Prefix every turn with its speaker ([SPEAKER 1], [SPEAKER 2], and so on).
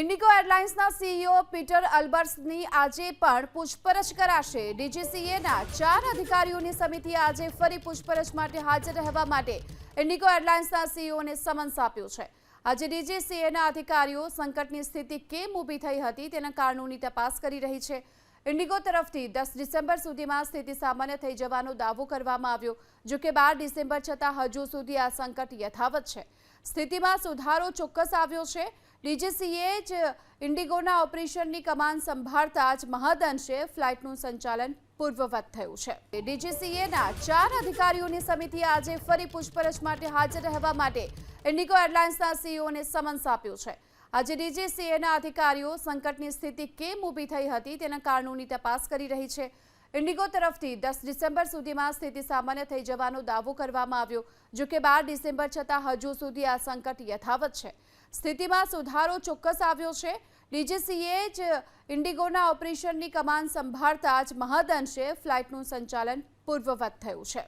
[SPEAKER 1] Indigo એરલાઇન્સના CEO Peter અલ્બર્સની આજે પણ પૂછપરછ કરાશે. ડીજીસીએના ચાર અધિકારીઓની સમિતિએ આજે ફરી પૂછપરછ માટે હાજર રહેવા માટે ઇન્ડિગો એરલાઇન્સના સીઈઓને સમન્સ આપ્યું છે. આજે ડીજીસીએના અધિકારીઓ સંકટની સ્થિતિ કેમ ઊભી થઈ હતી તેના કારણોની તપાસ કરી રહી છે. ઇન્ડિગો તરફથી દસ ડિસેમ્બર સુધીમાં સ્થિતિ સામાન્ય થઈ જવાનો દાવો કરવામાં આવ્યો, જો કે બાર ડિસેમ્બર છતાં હજુ સુધી આ સંકટ યથાવત છે. સ્થિતિમાં સુધારો ચોક્કસ આવ્યો છે. ડીજીસીએ જ ઇન્ડિગોના ઓપરેશનની કમાન સંભાળતા જ મહદઅંશે ફ્લાઇટનું સંચાલન પૂર્વવત થયું છે. ડીજીસીએના ચાર અધિકારીઓની સમિતિએ આજે ફરી પૂછપરછ માટે હાજર રહેવા માટે ઇન્ડિગો એરલાઇન્સના સીઈઓને સમન્સ આપ્યું છે. આજે ડીજીસીએના અધિકારીઓ સંકટની સ્થિતિ કેમ ઊભી થઈ હતી તેના કારણોની તપાસ કરી રહી છે. ઇન્ડિગો તરફથી દસ ડિસેમ્બર સુધીમાં સ્થિતિ સામાન્ય થઈ જવાનો દાવો કરવામાં આવ્યો, જો કે બાર ડિસેમ્બર છતાં હજુ સુધી આ સંકટ યથાવત છે. સ્થિતિમાં સુધારો ચોક્કસ આવ્યો છે. ડીજીસીએ જ ઇન્ડિગોના ઓપરેશનની કમાન સંભાળતા જ મહદઅંશે ફ્લાઇટનું સંચાલન પૂર્વવત થયું છે.